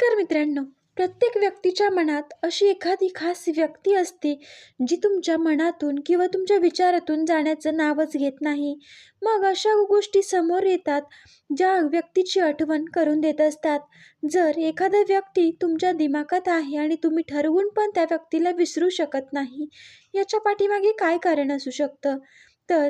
नमस्कार मित्रांनो. प्रत्येक व्यक्तीच्या मनात अशी एखादी खास व्यक्ती असते जी तुमच्या मनातून किंवा तुमच्या विचारातून जाण्याचं नावच घेत नाही. मग अशा गोष्टी समोर येतात ज्या व्यक्तीची आठवण करून देत असतात. जर एखादा व्यक्ती तुमच्या दिमागात आहे आणि तुम्ही ठरवून पण त्या व्यक्तीला विसरू शकत नाही याच्या पाठीमागे काय कारण असू शकतं? तर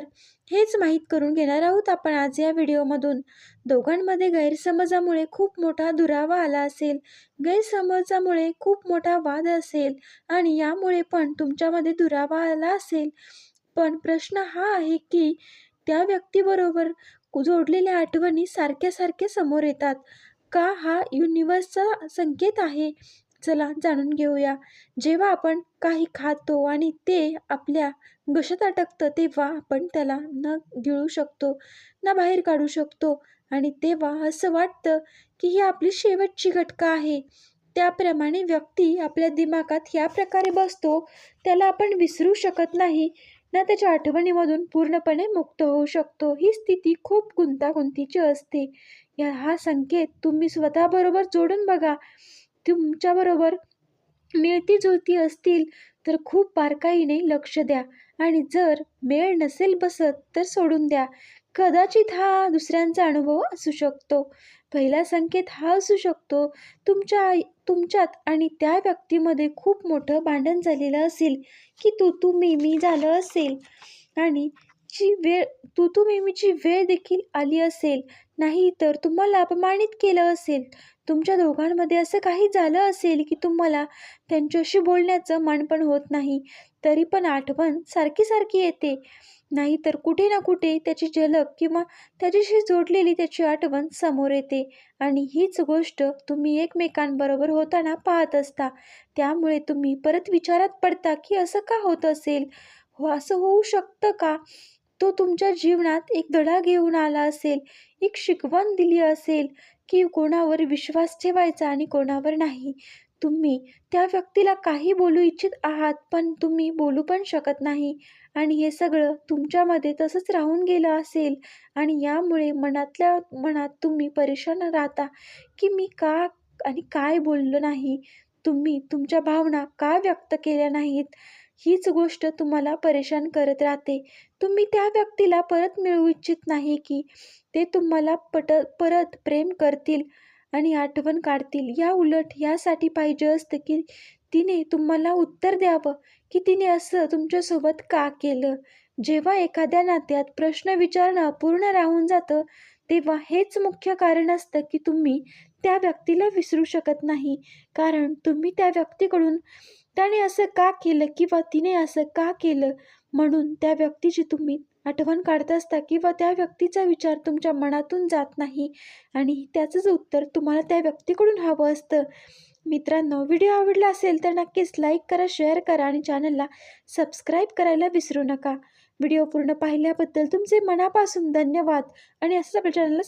हेच माहीत करून घेणार आहोत आपण आज या व्हिडिओमधून. दोघांमध्ये गैरसमजामुळे खूप मोठा दुरावा आला असेल गैरसमजामुळे खूप मोठा वाद असेल आणि यामुळे पण तुमच्यामध्ये दुरावा आला असेल. पण प्रश्न हा आहे की त्या व्यक्तीबरोबर जोडलेल्या आठवणी सारख्या सारख्या समोर येतात. का हा युनिवर्सचा संकेत आहे? चला जाणून घेऊया. जेव्हा आपण काही खातो आणि ते आपल्या घशात अटकतं तेव्हा आपण त्याला न गिळू शकतो ना बाहेर काढू शकतो. आणि तेव्हा असं वाटतं की ही आपली शेवटची घटका आहे. त्याप्रमाणे व्यक्ती आपल्या दिमागात ह्या प्रकारे बसतो त्याला आपण विसरू शकत नाही ना त्याच्या आठवणीमधून पूर्णपणे मुक्त होऊ शकतो. ही स्थिती खूप गुंतागुंतीची असते. या हा संकेत तुम्ही स्वतःबरोबर जोडून बघा. तुमच्याबरोबर मिळती जुळती असतील तर खूप बारकाईने लक्ष द्या. आणि जर मेळ नसेल बसत तर सोडून द्या. कदाचित हा दुसऱ्यांचा अनुभव असू शकतो. पहिला संकेत हा असू शकतो तुमच्या तुमच्यात आणि त्या व्यक्तीमध्ये खूप मोठं भांडण झालेलं असेल की तू तू मी मी झालं असेल. आणि ची वेळ तू तू मिमीची वेळ देखील आली असेल नाही तर तुम्हाला अपमानित केलं असेल. तुमच्या दोघांमध्ये असं काही झालं असेल की तुम्हाला त्यांच्याशी बोलण्याचं मन पण होत नाही तरी पण आठवण सारखी सारखी येते. नाहीतर कुठे ना कुठे त्याची झलक किंवा त्याच्याशी जोडलेली त्याची आठवण समोर येते. आणि हीच गोष्ट तुम्ही एकमेकांबरोबर होताना पाहत असता. त्यामुळे तुम्ही परत विचारात पडता की असं का होत असेल? हो असं होऊ शकतं का? तो तुमच्या जीवनात एक धडा घेऊन आला असेल एक शिकवण दिली असेल की कोणावर विश्वास ठेवायचा आणि कोणावर नाही. तुम्ही त्या व्यक्तीला काही बोलू इच्छित आहात पण तुम्ही बोलू पण शकत नाही. आणि हे सगळं तुमच्यामध्ये तसंच राहून गेलं असेल आणि यामुळे मनातल्या मनात तुम्ही परेशान राहता की मी का आणि काय बोललो नाही? तुम्ही तुमच्या भावना का व्यक्त केल्या नाहीत? हीच गोष्ट तुम्हाला परेशान करत राहते. तुम्ही त्या व्यक्तीला परत मिळवू इच्छित नाही की ते तुम्हाला पट परत प्रेम करतील आणि आठवण काढतील. या उलट यासाठी पाहिजे असतं की तिने तुम्हाला उत्तर द्यावं की तिने असं तुमच्यासोबत का केलं? जेव्हा एखाद्या नात्यात प्रश्न विचारणं अपूर्ण राहून जातं तेव्हा हेच मुख्य कारण असतं की तुम्ही त्या व्यक्तीला विसरू शकत नाही. कारण तुम्ही त्या व्यक्तीकडून त्याने असं का केलं किंवा तिने असं का केलं? म्हणून त्या व्यक्तीची तुम्ही आठवण काढत असता किंवा त्या व्यक्तीचा विचार तुमच्या मनातून जात नाही आणि त्याचंच उत्तर तुम्हाला त्या व्यक्तीकडून हवं असतं. मित्रांनो व्हिडिओ आवडला असेल तर नक्कीच लाईक करा शेअर करा आणि चॅनलला सबस्क्राईब करायला विसरू नका. व्हिडिओ पूर्ण पाहिल्याबद्दल तुमचे मनापासून धन्यवाद आणि असंच आपल्या चॅनलला